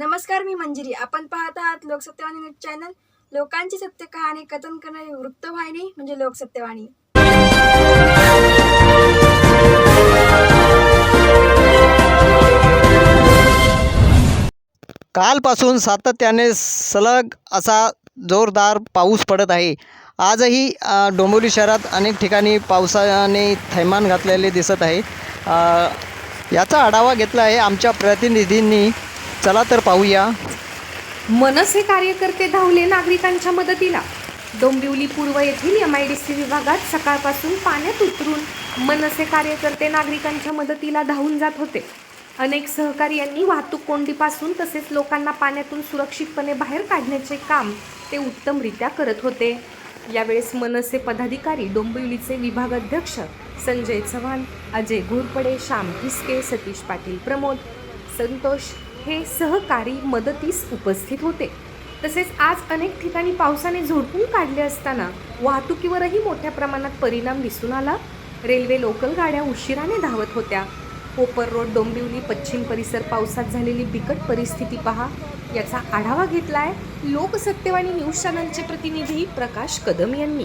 नमस्कार मी मंजिरी. आपण पाहत आहात लोकसत्यवाणी न्यूज चॅनल. लोकांची सत्य कहाणी कथन करणारी वृत्तवाहिनी म्हणजे लोकसत्यवाणी. कालपासून सातत्याने सलग असा जोरदार पाऊस पडत आहे. आजही डोंबिवली शहरात अनेक ठिकाणी पावसाने थैमान घातलेले दिसत आहे. याचा आढावा घेतला आहे आमच्या प्रतिनिधींनी चला तर पाहूया. मनसे कार्यकर्ते धावले नागरिकांच्या मदतीला. डोंबिवली पूर्व येथील एम आय डी सी विभागात सकाळपासून पाण्यात उतरून मनसे कार्यकर्ते नागरिकांच्या मदतीला धावून जात होते. अनेक सहकारी यांनी वाहतूक कोंडीपासून तसेच लोकांना पाण्यातून सुरक्षितपणे बाहेर काढण्याचे काम ते उत्तमरित्या करत होते. यावेळेस मनसे पदाधिकारी डोंबिवलीचे विभाग अध्यक्ष संजय चव्हाण अजय घोरपडे श्याम भिसके सतीश पाटील प्रमोद संतोष हे सहकारी मदतीस उपस्थित होते. तसेच आज अनेक ठिकाणी पावसाने झोडपून काढले असताना वाहतुकीवरही मोठ्या प्रमाणात परिणाम दिसून आला. रेल्वे लोकल गाड्या उशिराने धावत होत्या. कोपर रोड डोंबिवली पश्चिम परिसर पावसात झालेली बिकट परिस्थिती पहा. याचा आढावा घेतला आहे लोकसत्यवाणी न्यूज चॅनलचे प्रतिनिधी प्रकाश कदम यांनी.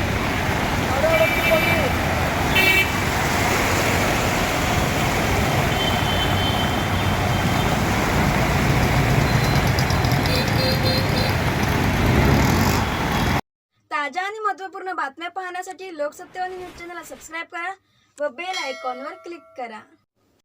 ताज्या आणि महत्त्वपूर्ण बातम्या पाहण्यासाठी लोकसत्तेवाणी न्यूज चॅनलला सबस्क्राईब करा व बेल आयकॉनवर क्लिक करा.